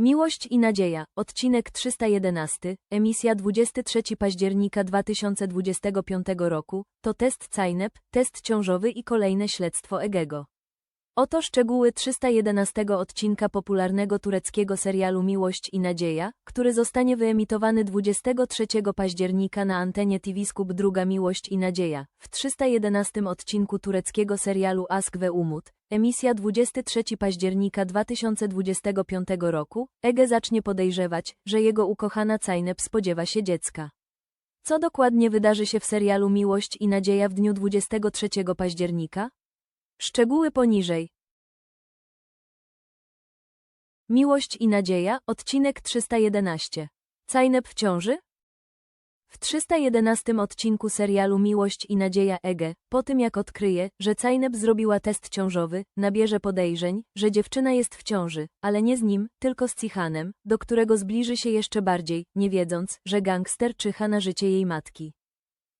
Miłość i Nadzieja, odcinek 311, emisja 23 października 2025 roku, to test CAINEP, test ciążowy i kolejne śledztwo Egego. Oto szczegóły 311 odcinka popularnego tureckiego serialu Miłość i Nadzieja, który zostanie wyemitowany 23 października na antenie TV Skup Druga Miłość i Nadzieja. W 311 odcinku tureckiego serialu Ask ve Umut, emisja 23 października 2025 roku, Ege zacznie podejrzewać, że jego ukochana Cajnep spodziewa się dziecka. Co dokładnie wydarzy się w serialu Miłość i Nadzieja w dniu 23 października? Szczegóły poniżej. Miłość i nadzieja, odcinek 311. Cajnep w ciąży? W 311 odcinku serialu Miłość i Nadzieja Ege, po tym jak odkryje, że Cajnep zrobiła test ciążowy, nabierze podejrzeń, że dziewczyna jest w ciąży, ale nie z nim, tylko z Cichanem, do którego zbliży się jeszcze bardziej, nie wiedząc, że gangster czyha na życie jej matki.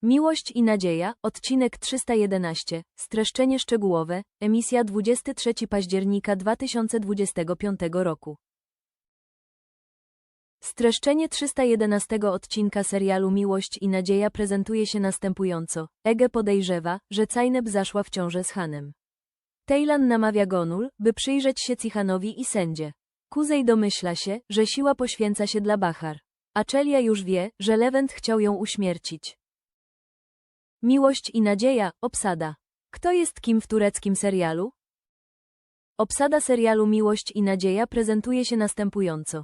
Miłość i Nadzieja, odcinek 311, streszczenie szczegółowe, emisja 23 października 2025 roku. Streszczenie 311 odcinka serialu Miłość i Nadzieja prezentuje się następująco. Ege podejrzewa, że Cajnep zaszła w ciążę z Hanem. Tejlan namawia Gonul, by przyjrzeć się Cichanowi i sędzie. Kuzej domyśla się, że siła poświęca się dla Bachar. Aczelia już wie, że Lewent chciał ją uśmiercić. Miłość i nadzieja, obsada. Kto jest kim w tureckim serialu? Obsada serialu Miłość i Nadzieja prezentuje się następująco.